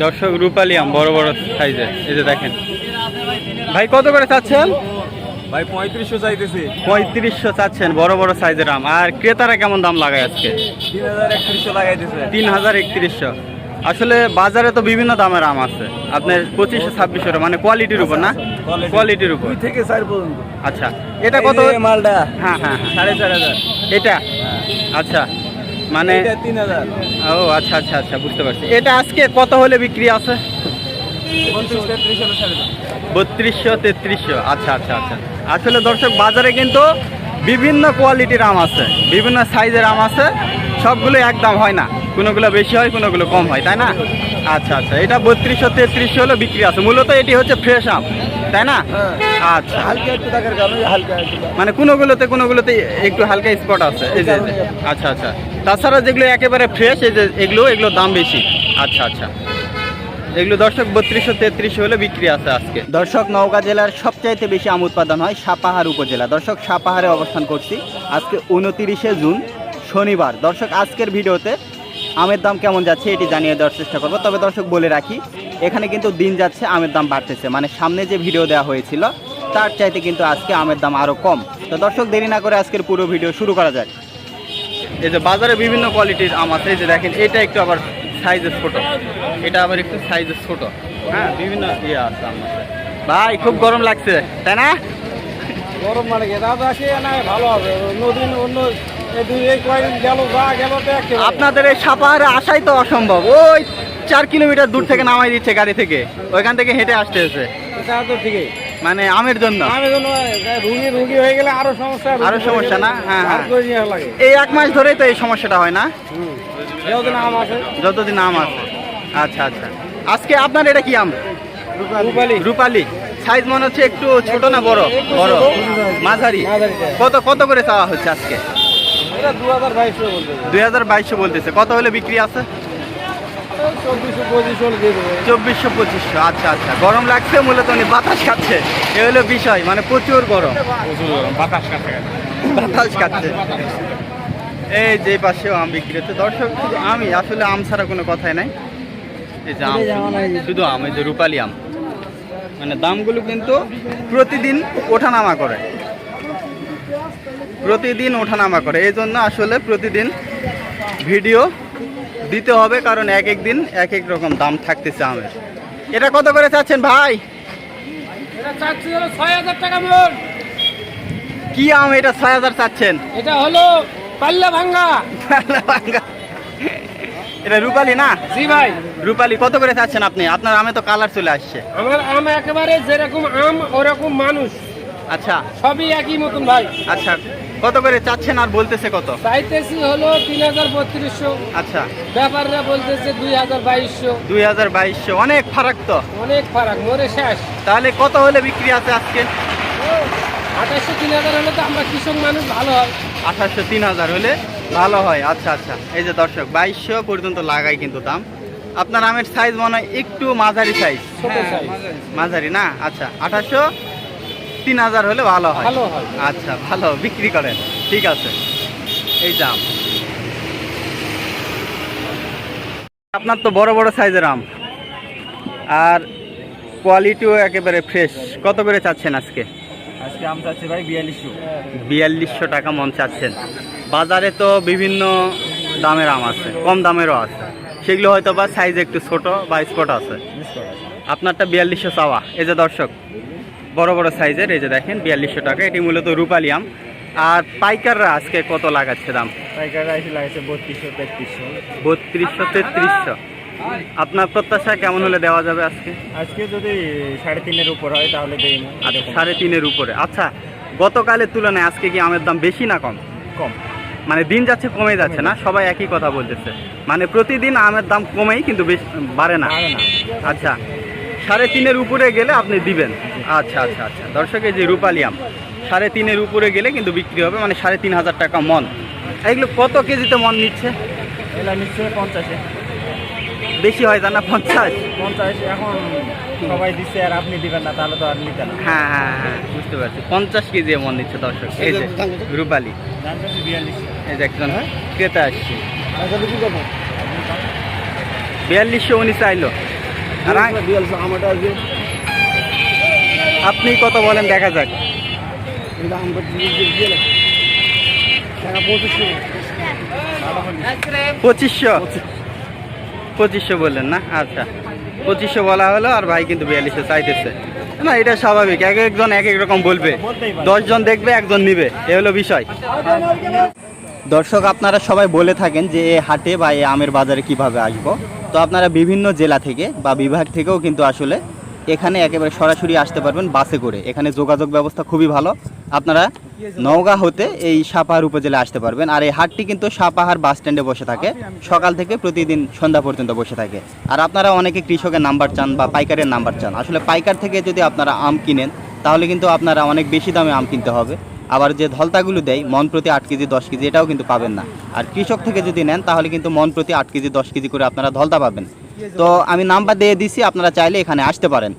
দর্শক রূপালি আম বড় বড় সাইজের। এই যে দেখেন। ভাই কত করে চাচ্ছেন? ভাই পঁয়ত্রিশশো চাইতেছি। পঁয়ত্রিশশো চাচ্ছেন বড় বড় সাইজের আম। আর ক্রেতারা কেমন দাম লাগায় আজকে? তিন হাজার একত্রিশশো লাগাইতেছে। তিন হাজার একত্রিশশো। আসলে বাজারে তো বিভিন্ন দামের আম আছে। আপনার পঁচিশশো ছাব্বিশশো মানে কোয়ালিটির উপর না? কোয়ালিটির উপর। থেকে চার পর্যন্ত। আচ্ছা এটা কত? মালটা। হ্যাঁ হ্যাঁ হ্যাঁ। সাড়ে চার হাজার। এটা? আচ্ছা। মানে ও আচ্ছা আচ্ছা আচ্ছা বুঝতে পারছি। এটা আজকে কত হলে বিক্রি আছে? বত্রিশশো তেত্রিশশো আচ্ছা আচ্ছা আচ্ছা। আসলে দর্শক বাজারে কিন্তু বিভিন্ন কোয়ালিটির আম আছে বিভিন্ন সাইজের আম আছে। সবগুলো একদম হয় না। কোনোগুলো বেশি হয় কোনোগুলো কম হয় তাই না? আচ্ছা আচ্ছা এটা বত্রিশশো তেত্রিশশো হলে বিক্রি আছে। মূলত এটি হচ্ছে ফ্রেশ আম। তাই না? আচ্ছা। হালকা একটু কারণে হালকা একটু মানে কোনোগুলোতে কোনোগুলোতে একটু হালকা স্পট আছে। এই যে আচ্ছা আচ্ছা। তাছাড়া যেগুলো একেবারে ফ্রেশ এই যে এগুলো এগুলো দাম বেশি। আচ্ছা আচ্ছা। এগুলো দর্শক বত্রিশশো তেত্রিশ হলে বিক্রি আছে আজকে। দর্শক নওগাঁ জেলার সবচাইতে বেশি আম উৎপাদন হয় সাপাহার উপজেলা। দর্শক সাপাহারে অবস্থান করছি। আজকে উনতিরিশে জুন শনিবার। দর্শক আজকের ভিডিওতে আমের দাম কেমন যাচ্ছে এটি জানিয়ে দেওয়ার চেষ্টা করব। তবে দর্শক বলে রাখি এখানে কিন্তু দিন যাচ্ছে আমের দাম বাড়তেছে। মানে সামনে যে ভিডিও দেওয়া হয়েছিল তার চাইতে কিন্তু আজকে আমের দাম আরও কম। তো দর্শক দেরি না করে আজকের পুরো ভিডিও শুরু করা যাক। এই যে বাজারে বিভিন্ন কোয়ালিটির আম আছে এই যে দেখেন এটা একটু আবার সাইজের ছোট। এটা আবার একটু সাইজের ছোট। হ্যাঁ বিভিন্ন ইয়ে আছে আম ভাই খুব গরম লাগছে তাই না? গরম মানে কি? দাদা আসে না ভালো হবে। নদীন অন্য দুই এই কয়েকদিন গেল যা গেল আপনাদের এই সাপাহারে আসাই তো অসম্ভব। ওই চার কিলোমিটার দূর থেকে নামাই দিচ্ছে গাড়ি থেকে। ওইখান থেকে হেঁটে আসতে হচ্ছে ঠিকই। মানে আমের জন্য। রুগী হয়ে গেলে আরও সমস্যা আরও সমস্যা না? হ্যাঁ, হ্যাঁ। এই এক মাস ধরেই তো এই সমস্যাটা হয় না? হুম। আম আছে। যতদিন আম আছে। আচ্ছা আচ্ছা। আজকে আপনার এটা কি আম? রূপালি। রূপালি। সাইজ মনে হচ্ছে একটু ছোট না বড়? বড়। মাঝারি। কত কত করে চাওয়া হচ্ছে আজকে? দুই হাজার বাইশশো বলতেছে। কত হলে বিক্রি আছে? চব্বিশশো পঁচিশশো হলে চব্বিশশো পঁচিশশো আচ্ছা আচ্ছা। গরম লাগছে মূলত উনি বাতাস খাচ্ছে। এ হলো বিষয় মানে প্রচুর গরম। বাতাস কাছে বাতাস খাচ্ছে। এই যে পাশেও আম বিক্রি হচ্ছে। দর্শক শুধু আমি আসলে আম ছাড়া কোনো কথাই নাই। এই যে আম শুধু- শুধু আম এই যে রূপালি আম। মানে দামগুলো কিন্তু প্রতিদিন ওঠানামা করে। প্রতিদিন ওঠানামা করে। এই জন্য আসলে প্রতিদিন ভিডিও দিতে হবে কারণ এক এক দিন এক এক রকম দাম থাকতেছে আমের। এটা কত করে চাচ্ছেন ভাই? কি আম এটা ছয় হাজার চাচ্ছেন? এটা হলো পাল্লা ভাঙ্গা। এটা রূপালি না? জি ভাই। রূপালি কত করে চাচ্ছেন আপনি? আপনার আমে তো কালার চলে আসছে। আমার আম একেবারে যেরকম আম ওরকম মানুষ। আচ্ছা। সবই একই মতন ভাই। আচ্ছা। কত করে চাচ্ছেন আর বলতেছে কত? চাইতেছি হলো তিন হাজার বত্রিশশো। আচ্ছা। ব্যাপাররা বলতেছে দুই হাজার বাইশশো। দুই হাজার বাইশশো অনেক ফারাক তো। অনেক ফারাক মরে শেষ। তাহলে কত হলে বিক্রি আছে আজকে? আঠাশশো তিন হাজার হলে তো আমরা কৃষক মানুষ ভালো হয়। আঠাশশো তিন হাজার হলে ভালো হয়। আচ্ছা আচ্ছা। এই যে দর্শক বাইশশো পর্যন্ত লাগাই কিন্তু দাম। আপনার আমের সাইজ মনে হয় একটু মাঝারি সাইজ মাঝারি না? আচ্ছা আঠাশশো তিন হাজার হলে ভালো হয়। ভালো হয়। আচ্ছা ভালো বিক্রি করেন। ঠিক আছে। এই দাম আপনার তো বড় বড় সাইজের আম। আর কোয়ালিটিও একেবারে ফ্রেশ। কত করে চাচ্ছেন আজকে? আজকে আম চাচ্ছি ভাই বিয়াল্লিশশো। বিয়াল্লিশশো টাকা মন চাচ্ছেন। বাজারে তো বিভিন্ন দামের আম আছে কম দামেরও আছে। সেগুলো হয়তো বা সাইজ একটু ছোট বা স্পট আছে। আপনারটা বিয়াল্লিশশো চাওয়া। এই যে দর্শক বড় বড় সাইজের এই যে দেখেন বিয়াল্লিশশো টাকা। এটি মূলত রূপালি আম। আর পাইকাররা আজকে কত লাগাচ্ছে দাম? পাইকাররা এসে লাগাইছে বত্রিশশো তেত্রিশশো। বত্রিশশো তেত্রিশশো। আপনার প্রত্যাশা কেমন হলে দেওয়া যাবে আজকে? আজকে যদি সাড়ে তিনের উপর হয় তাহলে দেই না। আচ্ছা সাড়ে তিনের উপরে। আচ্ছা গতকালের তুলনায় আজকে কি আমের দাম বেশি না কম? কম। মানে দিন যাচ্ছে কমে যাচ্ছে না? সবাই একই কথা বলতেছে। মানে প্রতিদিন আমের দাম কমেই কিন্তু বেশ বাড়ে না। আচ্ছা সাড়ে তিনের উপরে গেলে আপনি দিবেন। আচ্ছা আচ্ছা আচ্ছা। দর্শক এই যে রূপালি আম সাড়ে তিনের উপরে গেলে কিন্তু বিক্রি হবে মানে সাড়ে তিন হাজার টাকা মন। এগুলো কত কেজিতে মন নিচ্ছে? এলা নিশ্চয়ই পঞ্চাশে। বেশি হয় না পঞ্চাশ? পঞ্চাশ এখন সবাই দিচ্ছে আর আপনি দিবেন না তাহলে তো আর নিতে না। হ্যাঁ হ্যাঁ হ্যাঁ বুঝতে পারছি। পঞ্চাশ কেজি মন নিচ্ছে দর্শক এই যে রূপালি। এই যে একজন ক্রেতা আসছে। আচ্ছা বিয়াল্লিশশো উনি চাইলো আর আ- বিয়ালশো আমাটা আছে। আপনি কত বলেন দেখা যাক। পঁচিশশো। পঁচিশশো? পঁচিশশো বললেন না? আচ্ছা। পঁচিশশো বলা হলো আর ভাই কিন্তু বিয়াল্লিশশো চাইতেছে। না এটা স্বাভাবিক। এক একজন এক এক রকম বলবে। দশজন দেখবে একজন নিবে। এ হলো বিষয়। দর্শক আপনারা সবাই বলে থাকেন যে এ হাটে বা এ আমের বাজারে কীভাবে আসব। তো আপনারা বিভিন্ন জেলা থেকে বা বিভাগ থেকেও কিন্তু আসলে এখানে একেবারে সরাসরি আসতে পারবেন বাসে করে। এখানে যোগাযোগ ব্যবস্থা খুবই ভালো। আপনারা নওগাঁ হতে এই সাপাহার উপজেলা আসতে পারবেন। আর এই হাটটি কিন্তু সাপাহার বাস স্ট্যান্ডে বসে থাকে। সকাল থেকে প্রতিদিন সন্ধ্যা পর্যন্ত বসে থাকে। আর আপনারা অনেকে কৃষকের নাম্বার চান বা পাইকারের নাম্বার চান। আসলে পাইকার থেকে যদি আপনারা আম কিনেন, তাহলে কিন্তু আপনারা অনেক বেশি দামে আম কিনতে হবে। আবার যে ধলতাগুলো দেয়, মন প্রতি আট কেজি, দশ কেজি, এটাও কিন্তু পাবেন না। আর কৃষক থেকে যদি নেন, তাহলে কিন্তু মন প্রতি আট কেজি, দশ কেজি করে আপনারা ধলতা পাবেন। তো আমি নাম্বার দিয়ে দিছি আপনারা চাইলে এখানে আসতে পারেন।